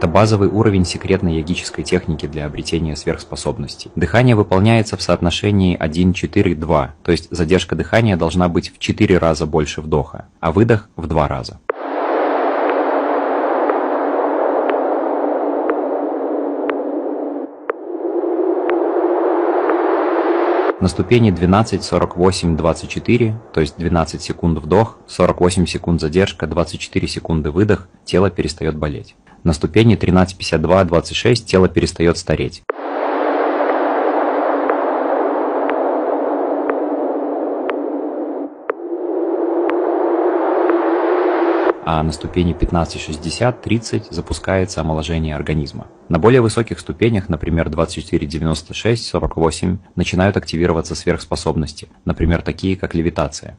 Это базовый уровень секретной йогической техники для обретения сверхспособностей. Дыхание выполняется в соотношении 1-4-2, то есть задержка дыхания должна быть в 4 раза больше вдоха, а выдох в 2 раза. На ступени 12, 48, 24, то есть 12 секунд вдох, 48 секунд задержка, 24 секунды выдох, тело перестает болеть. На ступени 13, 52, 26 тело перестает стареть. а на ступени 15-60-30 запускается омоложение организма. На более высоких ступенях, например 24-96-48, начинают активироваться сверхспособности, например такие как левитация.